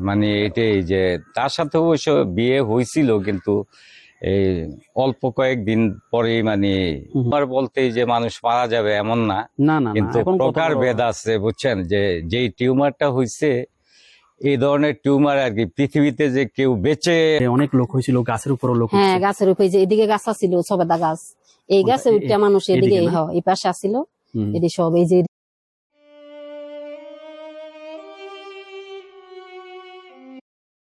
মানে এটাই যে তার সাথে অবশ্য বিয়ে হয়েছিল কিন্তু এই অল্প কয়েকদিন পরেই মানে হুম। আর বলতে যে মানুষ মারা যাবে এমন না না না কিন্তু প্রকার ভেদ আছে বুঝছেন যে যেই টিউমারটা হয়েছে এই ধরনের টিউমার আর কি পৃথিবীতে যে কেউ বেঁচে অনেক লোক হয়েছিল গাছের উপরও লোক হ্যাঁ গাছের উপরে যে এদিকে গাছ আছিল সবেদা গাছ এই? গাছে উঠটা মানুষ এদিকে? এই পাশে আসছিল। এদিকে সব এই যে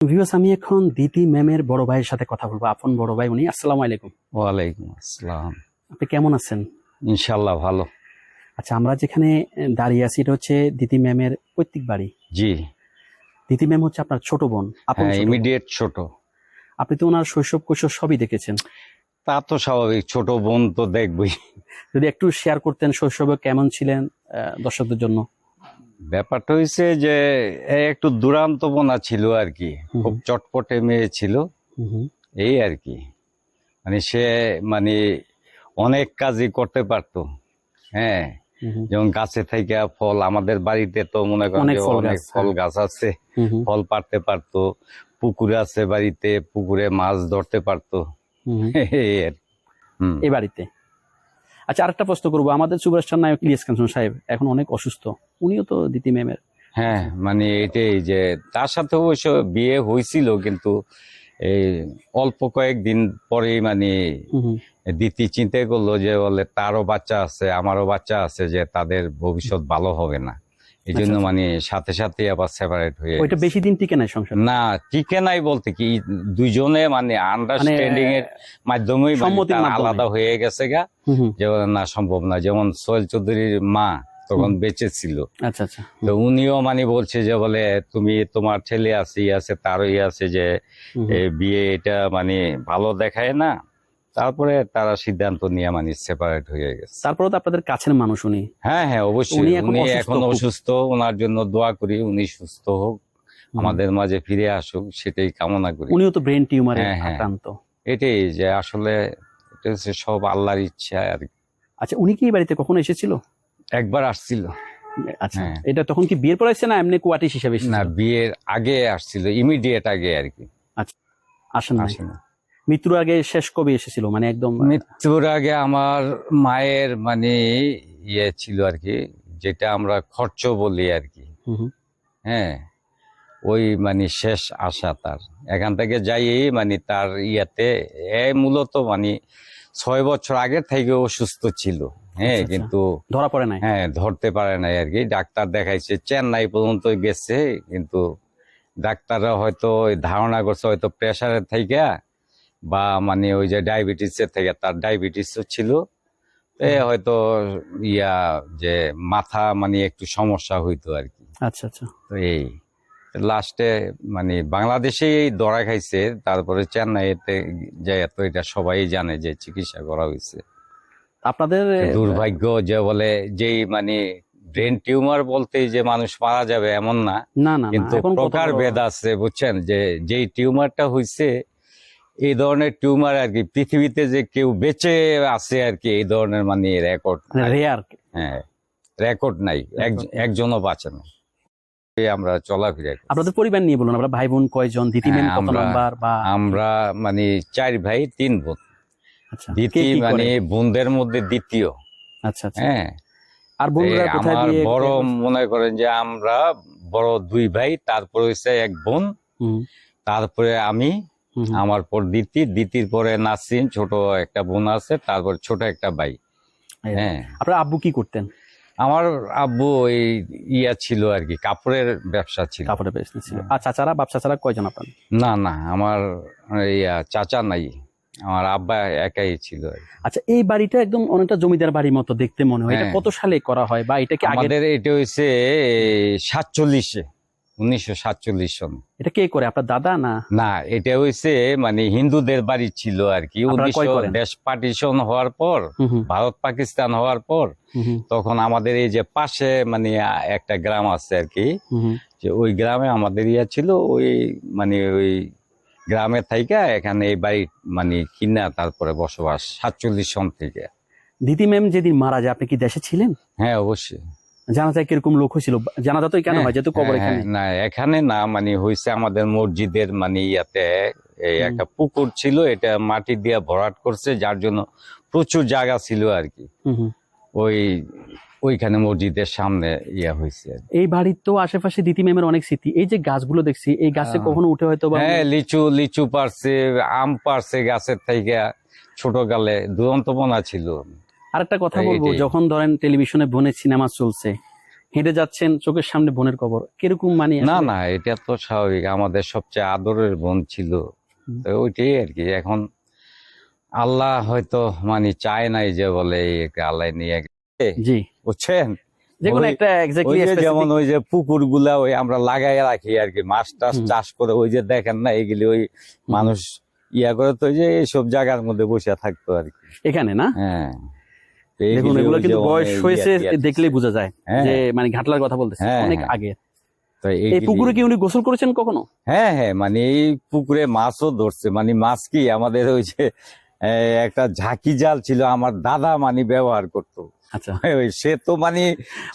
ভিউয়ার্স, আমি এখন দিতি ম্যামের বড় ভাইয়ের সাথে কথা বলব। আপন বড় ভাই উনি আসসালামু আলাইকুম। ওয়ালাইকুম আসসালাম। আপনি কেমন আছেন? ইনশাল্লাহ ভালো। আচ্ছা আমরা যেখানে দাঁড়িয়ে আছি এটা হচ্ছে দিতি ম্যামের পৈতৃক বাড়ি। জি। দিতি ম্যাম হচ্ছে আপনার ছোট বোন। আপন হ্যাঁ ছোট বোন। ইমিডিয়েট ছোট। আপনি তো ওনার শৈশব কৈশোর সবই দেখেছেন। তা তো স্বাভাবিক ছোট বোন তো দেখবই। যদি একটু শেয়ার করতেন শৈশবে কেমন ছিলেন আহ, দর্শকদের জন্য। ব্যাপারটা হয়েছে যে একটু দুরান্ত বোনা ছিল আর কি খুব চটপটে মেয়ে ছিল। এই আর কি মানে সে মানে অনেক কাজই করতে পারতো হ্যাঁ। যেমন গাছে থেকে ফল আমাদের বাড়িতে তো মনে করেন অনেক ফল গাছ, ফল হ্যাঁ। গাছ আছে। ফল পাড়তে পারতো পুকুর আছে বাড়িতে পুকুরে মাছ ধরতে পারতো। এই আর। এই বাড়িতে আচ্ছা আরেকটা প্রশ্ন করব। আমাদের সুভাষচন্দ্র নায়ক ইলিয়াস কাঞ্চন সাহেব এখন অনেক অসুস্থ। উনিও তো দিতি ম্যামের। হ্যাঁ মানে এটাই যে তার সাথে অবশ্য বিয়ে হয়েছিল কিন্তু এই অল্প কয়েকদিন পরেই মানে। দিতি চিন্তা করল যে বলে তারও বাচ্চা আছে আমারও বাচ্চা আছে যে তাদের ভবিষ্যৎ ভালো হবে না। এই জন্য আচ্ছা। মানে সাথে সাথে আবার সেপারেট হয়ে ওইটা বেশি দিন টিকে নাই সংসার না টিকে নাই বলতে কি দুইজনে মানে আন্ডারস্ট্যান্ডিং এর মাধ্যমেই মানে মাধ্যমে। আলাদা হয়ে গেছে গা। যে না সম্ভব না যেমন সোহেল চৌধুরীর মা তখন বেঁচে ছিল আচ্ছা আচ্ছা তো উনিও মানে বলছে যে বলে তুমি তোমার ছেলে আছে আছে তারও ই আছে যে। বিয়ে এটা মানে ভালো দেখায় না তারপরে তারা সিদ্ধান্ত নিয়ে মানে সেপারেট হয়ে গেছে। তারপরে তো আপনাদের কাছের মানুষ উনি। হ্যাঁ হ্যাঁ অবশ্যই। উনি এখন অসুস্থ ওনার জন্য দোয়া করি উনি সুস্থ হোক আমাদের মাঝে ফিরে আসুক সেটাই কামনা করি। উনিও তো ব্রেন টিউমারে হ্যাঁ, হ্যাঁ। আক্রান্ত। এটাই যে আসলে এটা হচ্ছে সব আল্লাহর ইচ্ছা আর কি। আচ্ছা উনি কি বাড়িতে কখনো এসেছিল? একবার আসছিল। আচ্ছা হ্যাঁ। এটা তখন কি বিয়ের পর আসছে না এমনি কুয়াটিস হিসেবে না বিয়ের আগে আসছিল ইমিডিয়েট আগে আর কি। আচ্ছা আসেন আসেনি মৃত্যুর আগে শেষ কবে এসেছিল? মানে একদম মৃত্যুর আগে আমার মায়ের মানে ইয়ে ছিল আর কি যেটা আমরা খরচ বলি আর কি। হ্যাঁ ওই মানে শেষ আশা তার। এখান থেকে যাই মানে তার ইয়াতে এ মূলত মানে ছয় বছর আগে থেকে অসুস্থ ছিল। হ্যাঁ আচ্ছা, আচ্ছা। কিন্তু ধরা পড়ে নাই? হ্যাঁ ধরতে পারে নাই আর কি। ডাক্তার দেখাইছে চেন্নাই পর্যন্ত গেছে কিন্তু ডাক্তাররা হয়তো ওই ধারণা করছে হয়তো প্রেশারের থেকে বা মানে ওই যে ডায়াবেটিসের থেকে তার ডায়াবেটিসও ছিল। এ হয়তো ইয়া যে মাথা মানে একটু সমস্যা হইতো আর কি। আচ্ছা আচ্ছা। তো এই লাস্টে মানে বাংলাদেশেই দরা খাইছে তারপরে চেন্নাইতে যে এত এটা সবাই জানে যে চিকিৎসা করা হয়েছে আপনাদের দুর্ভাগ্য যে বলে যেই মানে ব্রেন টিউমার বলতে যে মানুষ মারা যাবে এমন না। না না কিন্তু প্রকার ভেদ আছে বুঝছেন? যে যেই টিউমারটা হয়েছে এই ধরনের টিউমার আর কি পৃথিবীতে যে কেউ বেঁচে আছে আর কি এই ধরনের মানে রেকর্ড রেয়ার হ্যাঁ রেকর্ড নাই। একজনও বাঁচে না আমরা চলাফেরা। আপনাদের পরিবার নিয়ে বলুন আমরা ভাই বোন কয়জন দিতি হ্যাঁ, কত নাম্বার বা আমরা মানে চার ভাই তিন বোন। আচ্ছা দ্বিতীয় মানে বোনদের মধ্যে দ্বিতীয়। আচ্ছা আচ্ছা। হ্যাঁ। আর বোনরা কোথায় আমার বড় মনে করেন যে আমরা বড় দুই ভাই তারপরে হচ্ছে এক বোন। হুম, তারপরে আমি। আমার পর দিতি দিতির পরে নাসিন ছোট একটা বোন আছে তারপর ছোট একটা ভাই। হ্যাঁ। আপনার আব্বু কি করতেন? আমার আব্বু ওই ইয়া ছিল আর কি কাপড়ের ব্যবসা ছিল। কাপড়ের ব্যবসা ছিল। আর চাচারা বাপ চাচারা কয়জন আপনার? না না আমার ইয়া চাচা নাই আমার আব্বা একাই ছিল আচ্ছা এই বাড়িটা একদম অনেকটা জমিদার বাড়ির মতো দেখতে মনে হয়। এটা হ্যাঁ। কত সালে করা হয় বা এটা কি আমাদের এটা হয়েছে সাতচল্লিশে। উনিশশো সাতচল্লিশ সন। এটা কে করে? আপনার দাদা না? না এটা হয়েছে মানে হিন্দুদের বাড়ি ছিল আর কি। উনিশশো দেশ পার্টিশন হওয়ার পর ভারত পাকিস্তান হওয়ার পর তখন আমাদের এই যে পাশে মানে একটা গ্রাম আছে আর কি। যে ওই গ্রামে আমাদের ইয়া ছিল ওই মানে ওই গ্রামে থাইকা এখানে এই বাড়ি মানে কিনা তারপরে বসবাস সাতচল্লিশ সন থেকে। দিদি ম্যাম যেদিন মারা যায় আপনি কি দেশে ছিলেন? হ্যাঁ অবশ্যই। জানা যায় কীরকম লোক হয়েছিল? জানা তো কেন হয় যেহেতু কবর হ্যাঁ, এখানে হ্যাঁ, না এখানে না মানে হয়েছে আমাদের মসজিদের মানে ইয়াতে একটা পুকুর ছিল এটা মাটি দিয়ে ভরাট করছে যার জন্য প্রচুর জায়গা ছিল আর কি। ওই ওইখানে মসজিদের সামনে ইয়া হয়েছে আর এই বাড়ির তো আশেপাশে দিতি ম্যামের অনেক স্মৃতি। এই যে গাছগুলো দেখছি এই গাছে হ্যাঁ। কখনো উঠে হয়তো হ্যাঁ লিচু লিচু পারছে আম পারছে গাছের থেকে ছোট কালে দুরন্তপনা ছিল। আরেকটা কথা বলব যখন ধরেন টেলিভিশনে বোনের সিনেমা চলছে হেঁটে যাচ্ছেন চোখের সামনে বোনের কবর কীরকম মানে না না এটা তো স্বাভাবিক। আমাদের সবচেয়ে আদরের বোন ছিল। ওইটাই আর কি। এখন আল্লাহ হয়তো মানে চায় নাই যে বলে আল্লাহ নিয়ে জি। বুঝছেন? একটা এক্স্যাক্টলি যেমন ওই যে পুকুরগুলা ওই আমরা লাগাই রাখি আর কি মাছ টাছ চাষ করে ওই যে দেখেন না এগুলি ওই মানুষ ইয়া করে তো ওই যে এইসব জায়গার মধ্যে বসে থাকতো আর কি। এখানে না? হ্যাঁ। দেখুন এগুলো কিন্তু বয়স হয়েছে দেখলেই বোঝা যায় হ্যাঁ। যে মানে ঘাটলার কথা বলতেছে হ্যাঁ, অনেক হ্যাঁ। আগে। এই পুকুরে কি উনি গোসল করেছেন কখনো? হ্যাঁ হ্যাঁ মানে এই পুকুরে মাছও ধরছে মানে মাছ কি আমাদের ওই যে একটা ঝাঁকি জাল ছিল আমার দাদা মানে ব্যবহার করতো। আচ্ছা। ওই সে তো মানে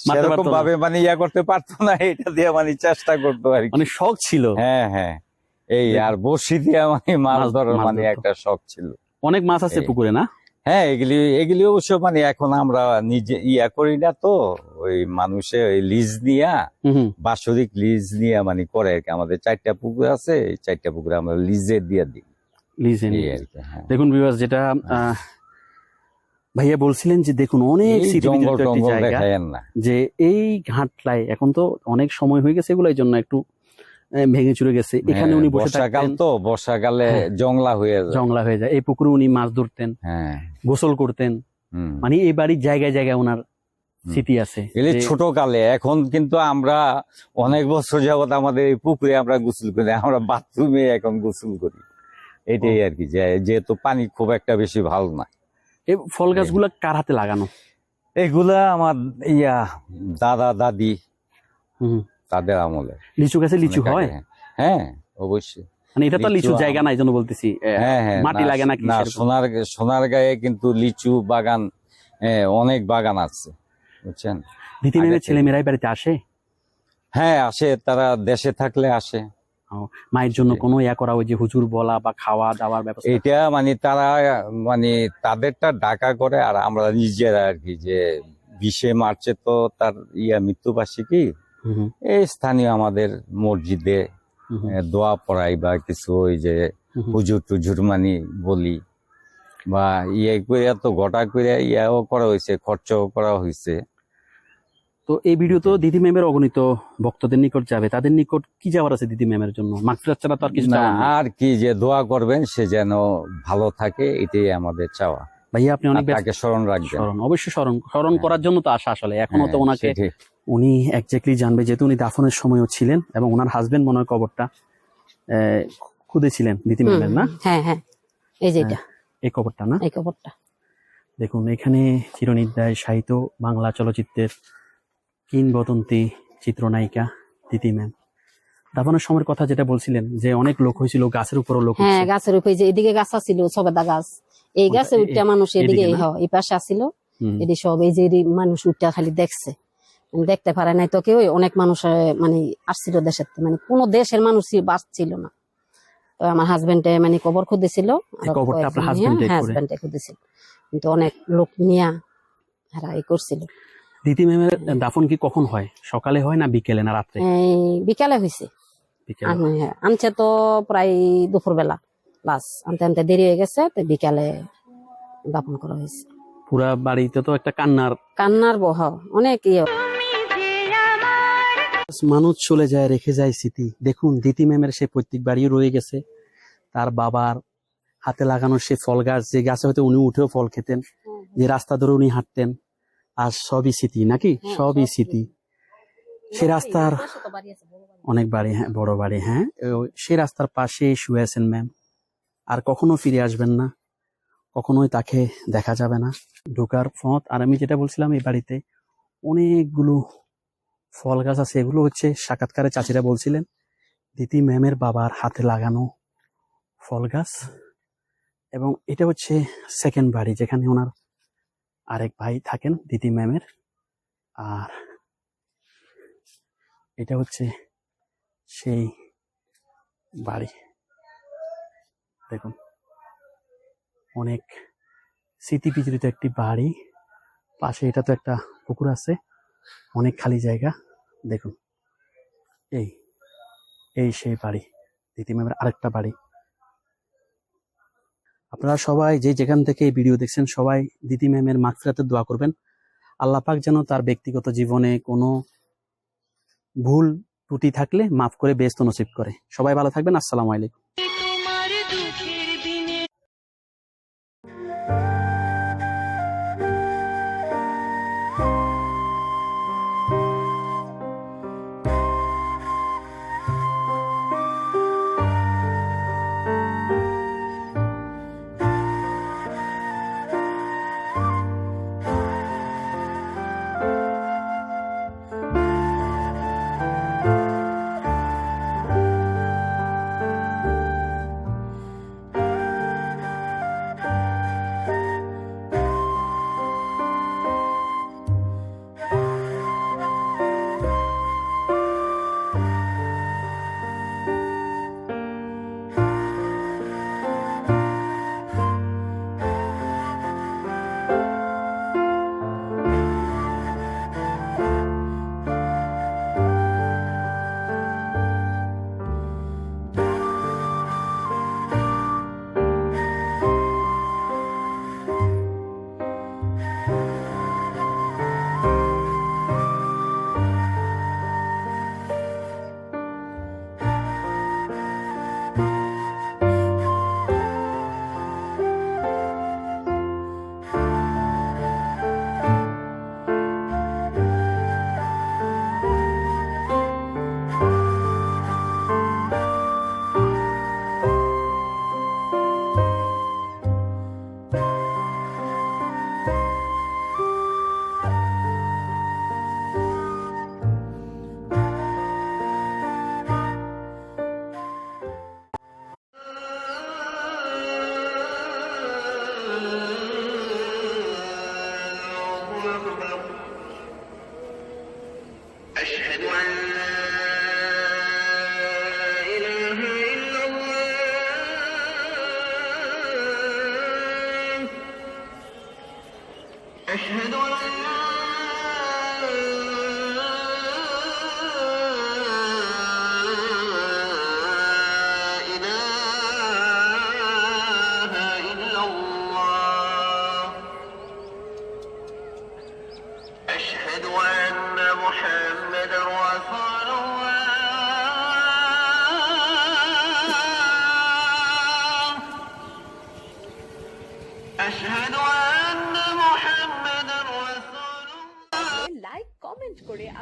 সেরকম ভাবে মানে ইয়া করতে পারতো না এটা দিয়ে মানে চেষ্টা করতো আর মানে শখ ছিল। হ্যাঁ হ্যাঁ। এই আর বসি দিয়ে মানে মাছ- ধরার মানে একটা শখ ছিল। অনেক মাছ আছে পুকুরে না? হ্যাঁ এগুলি এগুলি অবশ্য মানে এখন আমরা নিজে ইয়া করি না তো ওই মানুষে ওই লিজ নিয়া। বাৎসরিক লিজ নিয়ে মানে করে আর কি। আমাদের চারটা পুকুর আছে এই চারটা পুকুরে আমরা লিজে দিয়ে দিই। আর কি হ্যাঁ। দেখুন বিভাস যেটা আহ, ভাইয়া বলছিলেন যে দেখুন অনেক জায়গা যে এই ঘাটলায় এখন তো অনেক সময় হয়ে গেছে এগুলোর জন্য একটু ভেঙে চুরে গেছে। এখানে হ্যাঁ, উনি বসে থাকতেন। তো বর্ষাকালে হ্যাঁ। জংলা হয়ে যায়। জংলা হয়ে যায়। এই পুকুরে উনি মাছ ধরতেন হ্যাঁ। গোসল করতেন। মানে এই বাড়ির জায়গায় জায়গায় ওনার স্মৃতি আছে এগুলি যে- ছোট কালে এখন কিন্তু আমরা অনেক বছর যাবত আমাদের এই পুকুরে আমরা গোসল করি আমরা বাথরুমে এখন গোসল করি। এটাই আর কি যে যেহেতু পানি খুব একটা বেশি ভালো না। এই ফল গাছগুলো কার হাতে লাগানো? এগুলা আমার ইয়া দাদা দাদি। হুম। তাদের আমলে। লিচু গাছে লিচু হয়? হ্যাঁ অবশ্যই। মানে এটা তো লিচু জায়গা নাই জন্য বলতেছি হ্যাঁ হ্যাঁ মাটি লাগে নাকি না সোনার সোনার গায়ে কিন্তু লিচু বাগান অনেক বাগান আছে বুঝছেন? দিতি আগে মেয়ের থেকে। ছেলে মেয়েরাই বাড়িতে আসে? হ্যাঁ আসে তারা দেশে থাকলে আসে। মায়ের জন্য কোনো ইয়া করা ওই যে হুজুর বলা বা খাওয়া দাওয়ার ব্যবস্থা? এটা মানে তারা মানে তাদেরটা ডাকা করে আর আমরা নিজেরা আর কি যে বিশে মার্চে তো তার ইয়া মৃত্যুবার্ষিকী এই স্থানীয় আমাদের মসজিদে দোয়া পড়াই বা কিছু ওই যে। হুজুর টুজুর মানি বলি বা ইয়ে করে তো গোটা করে ইয়াও করা হয়েছে খরচাও করা হয়েছে তো এই ভিডিও তো দিদি ম্যামের অগণিত ভক্তদের নিকট যাবে। তাদের নিকট কি যাওয়ার আছে দিদি ম্যামের জন্য? মাগফিরাত ছাড়া তো আর কিছু না আর কি যে দোয়া করবেন সে যেন ভালো থাকে এটাই আমাদের চাওয়া। ভাইয়া আপনি অনেক তাকে স্মরণ রাখবেন। স্মরণ অবশ্যই স্মরণ স্মরণ হ্যাঁ। করার জন্য তো আশা আসলে। এখনও তো হ্যাঁ, ওনাকে। উনি একজাক্টলি জানবে যেহেতু উনি দাফনের সময়ও ছিলেন এবং ওনার হাজবেন্ড মনে হয় কবরটা খুঁজেছিলেন দিতি হুম, না? হ্যাঁ হ্যাঁ এই যে এটা। এই কবরটা না? এই খবরটা দেখুন এখানে চিরনির্দায় সাহিত্য বাংলা চলচ্চিত্রের কিংবদন্তি চিত্রনায়িকা দিতি ম্যাম দাফনের সময়ের কথা যেটা বলছিলেন যে অনেক লোক হয়েছিল গাছের উপরও লোক হ্যাঁ গাছের উপরে যে এদিকে গাছ ছিল সবেদা গাছ। এই? গাছে উঠটা মানুষ এদিকে? হ্যাঁ, এই পাশে আসছিল হুম, এদিকে সব এই যে মানুষ উঠটা খালি দেখছে। দেখতে পারে নাই তো কেউ অনেক মানুষ মানে আসছিল দেশের মানে কোন দেশের মানুষই বাঁচছিল না। তো আমার হাজবেন্ডে মানে কবর খুঁজেছিল? হাজবেন্ডে খুঁজেছিল কিন্তু অনেক লোক নিয়া এরা এই করছিল। দিতি ম্যামের দাফন কি কখন হয়? সকালে হয় না বিকেলে না রাত্রে? এই বিকালে হয়েছে। হ্যাঁ, আনছে তো প্রায় দুপুর বেলা লাস আনতে আনতে দেরি হয়ে গেছে তো বিকালে দাপন করা হয়েছে। পুরা বাড়িতে তো একটা কান্নার কান্নার বহ অনেক ইয়ে। মানুষ চলে যায় রেখে যায় স্মৃতি। দেখুন দিতি ম্যামের সে প্রত্যেক বাড়িও রয়ে গেছে। তার বাবার হাতে লাগানো সে ফল গাছ যে গাছে হয়তো উনি উঠেও ফল খেতেন যে রাস্তা ধরে উনি হাঁটতেন আর সবই স্মৃতি নাকি? হ্যাঁ, সবই স্মৃতি। সে রাস্তার অনেক বাড়ি হ্যাঁ বড় বাড়ি হ্যাঁ। সে রাস্তার পাশে শুয়ে আছেন ম্যাম। আর কখনো ফিরে আসবেন না। কখনোই তাকে দেখা যাবে না। ঢোকার পথ আর আমি যেটা বলছিলাম এই বাড়িতে অনেকগুলো ফল গাছ আছে, এগুলো হচ্ছে সাক্ষাৎকারে চাচিরা বলছিলেন, দিতি ম্যামের বাবার হাতে লাগানো ফল গাছ। এবং এটা হচ্ছে সেকেন্ড বাড়ি, যেখানে ওনার আরেক ভাই থাকেন, দিতি ম্যামের। আর এটা হচ্ছে সেই বাড়ি। দেখুন, অনেক স্মৃতি বিজড়িত একটি বাড়ি। পাশে এটা তো একটা পুকুর আছে। অনেক খালি জায়গা। দেখুন, এই এই সেই বাড়ি। দিদি ম্যামের আরেকটা বাড়ি। আপনারা সবাই যে যেখান থেকে এই ভিডিও দেখছেন, সবাই দিদি ম্যামের মাগফিরাতে দোয়া করবেন। আল্লাহ পাক যেন তার ব্যক্তিগত জীবনে কোনো ভুল ত্রুটি থাকলে মাফ করে বেস্ত নসিব করে। সবাই ভালো থাকবেন। আসসালামু আলাইকুম। أشهد